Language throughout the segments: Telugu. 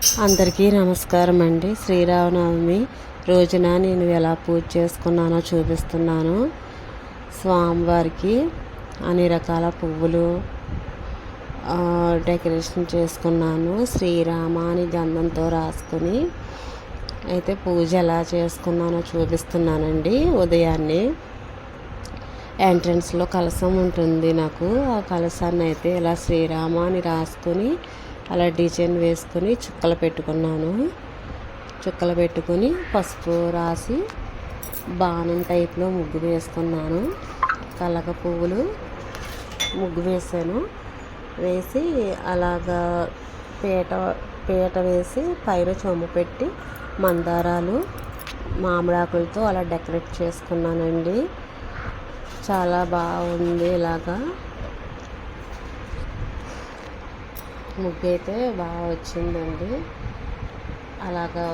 అందరికీ నమస్కారం అండి. శ్రీరామనవమి రోజున నేను ఎలా పూజ చేసుకున్నానో చూపిస్తున్నాను. స్వామివారికి అన్ని రకాల పువ్వులు డెకరేషన్ చేసుకున్నాను. శ్రీరామ అని గంధంతో రాసుకొని అయితే పూజ ఎలా చేసుకున్నానో చూపిస్తున్నానండి ఉదయాన్నే. ఎంట్రన్స్లో కలసం ఉంటుంది నాకు. ఆ కలసాన్ని అయితే ఇలా శ్రీరామ అని రాసుకొని అలా డిజైన్ వేసుకొని చుక్కలు పెట్టుకున్నాను. చుక్కలు పెట్టుకొని పసుపు రాసి బాణం టైప్లో ముగ్గు వేసుకున్నాను. కలగ పువ్వులు ముగ్గు వేసాను. వేసి అలాగా పీట పీట వేసి పైన చొమ్ము పెట్టి మందారాలు మామిడాకులతో అలా డెకరేట్ చేసుకున్నానండి. చాలా బాగుంది ఇలాగా. ముగ్గు అయితే బాగా వచ్చిందండి. అలాగా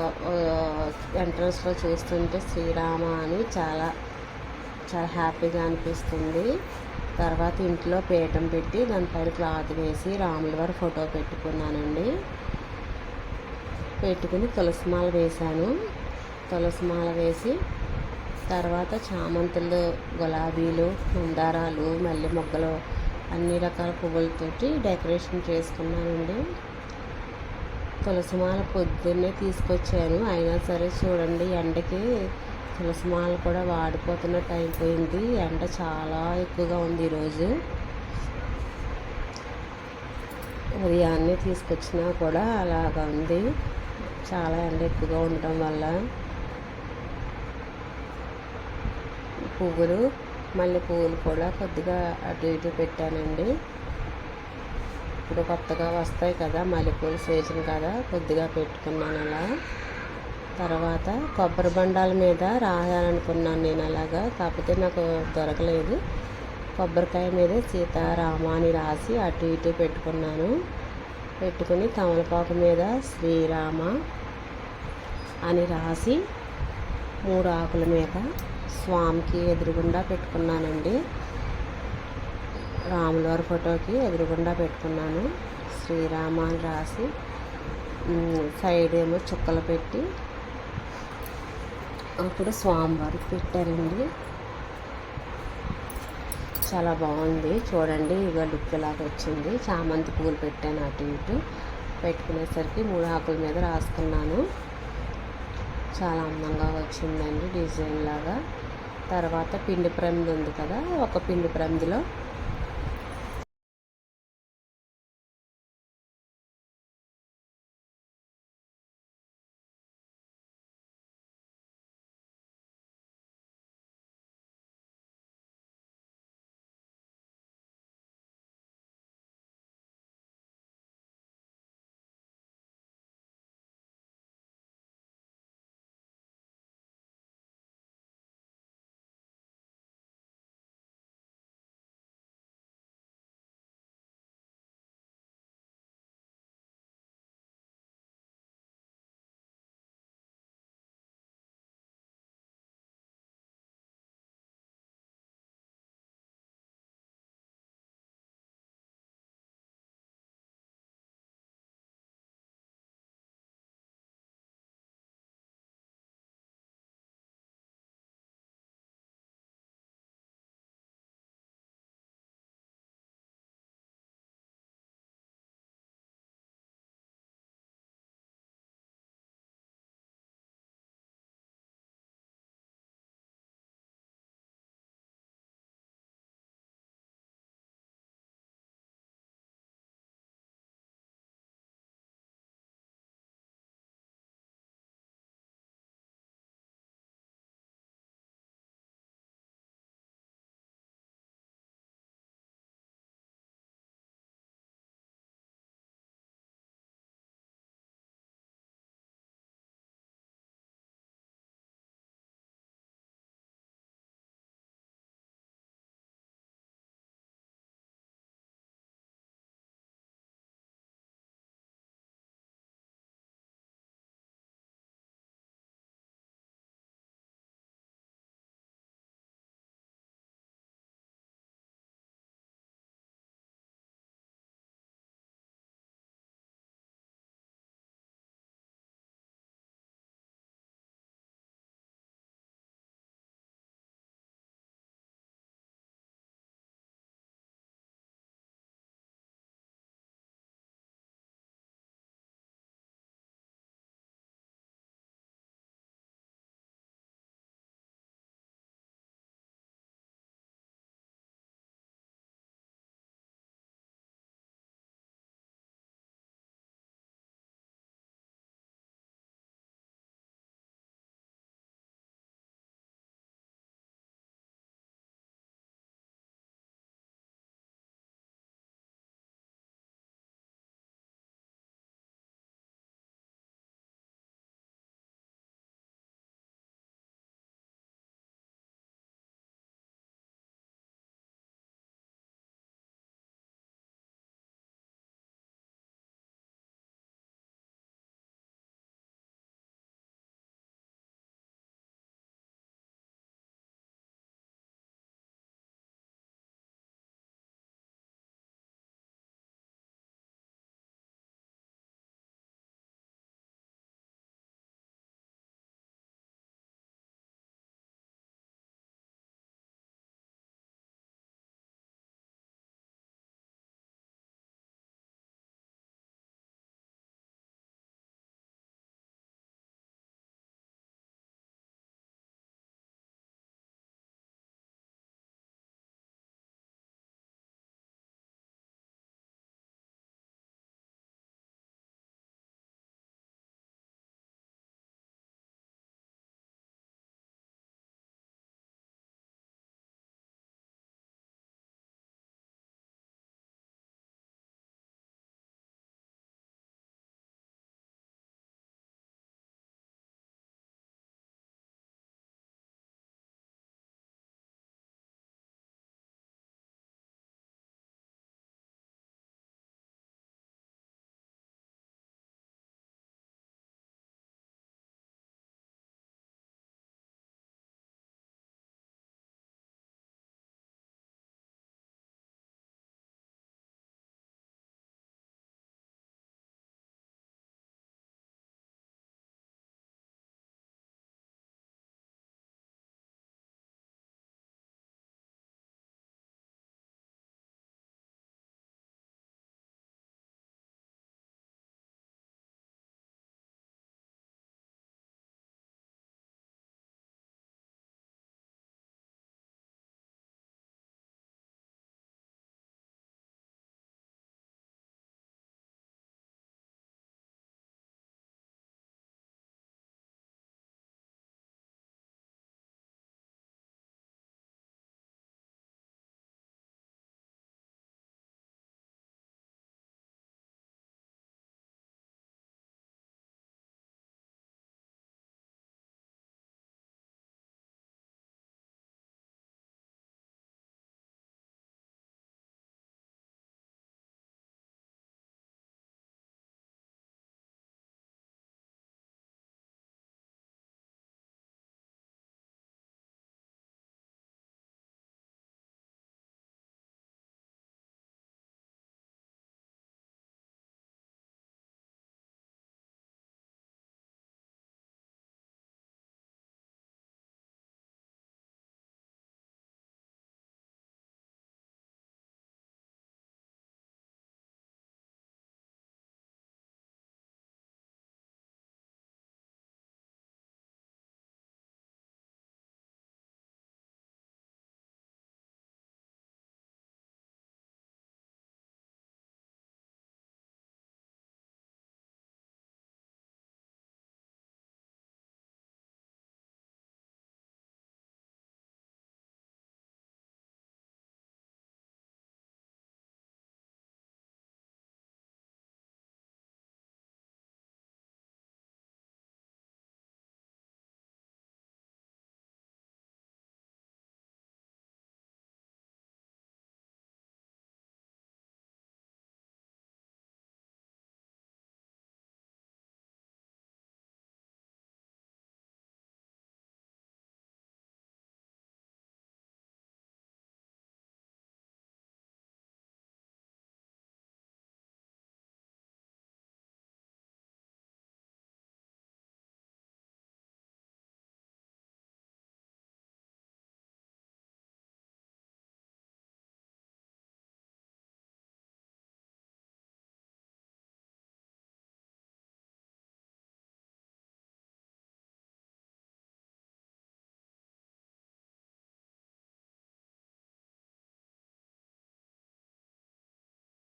ఎంట్రన్స్లో చూస్తుంటే శ్రీరామ అని చాలా చాలా హ్యాపీగా అనిపిస్తుంది. తర్వాత ఇంట్లో పీఠం పెట్టి దానిపైన క్లాత్ వేసి రాముల వారి ఫోటో పెట్టుకున్నానండి. పెట్టుకుని తులసిమాల వేశాను. తులసిమాల వేసి తర్వాత చామంతులు గులాబీలు మందారాలు మల్లె మొగ్గలు అన్ని రకాల పువ్వులతోటి డెకరేషన్ చేసుకున్నానండి. తులసిమాల పొద్దున్నే తీసుకొచ్చాను. అయినా సరే చూడండి ఎండకి తులసిమాల కూడా వాడిపోతున్నట్టు అయిపోయింది. ఎండ చాలా ఎక్కువగా ఉంది ఈరోజు. ఉదయాన్నే తీసుకొచ్చినా కూడా అలాగా ఉంది. చాలా ఎండ ఎక్కువగా ఉండటం వల్ల పువ్వులు మళ్ళీ పువ్వులు కూడా కొద్దిగా అటు ఇటు పెట్టానండి. ఇప్పుడు కొత్తగా వస్తాయి కదా మల్లెపూలు సీజన్ కదా కొద్దిగా పెట్టుకున్నాను అలా. తర్వాత కొబ్బరి బండాల మీద రాయాలనుకున్నాను నేను అలాగా కాకపోతే నాకు దొరకలేదు. కొబ్బరికాయ మీద సీతారామ అని రాసి అటు ఇటు పెట్టుకున్నాను. పెట్టుకుని తమలపాకు మీద శ్రీరామ అని రాసి మూడు ఆకుల మీద స్వామికి ఎదురుగుండా పెట్టుకున్నానండి. రాములవారి ఫోటోకి ఎదురుగుండా పెట్టుకున్నాను. శ్రీరామ అని రాసి సైడ్ ఏమో చుక్కలు పెట్టి అప్పుడు స్వామివారికి పెట్టారండి. చాలా బాగుంది. చూడండి ఇక లుక్ ఇలాగ వచ్చింది. చామంతి పువ్వులు పెట్టాను అటు ఇటు. పెట్టుకునేసరికి మూడు ఆకుల మీద రాసుకున్నాను. చాలా అందంగా వచ్చిందండి డిజైన్ లాగా. తర్వాత పిండి ప్రమిది ఉంది కదా ఒక పిండి ప్రమిదిలో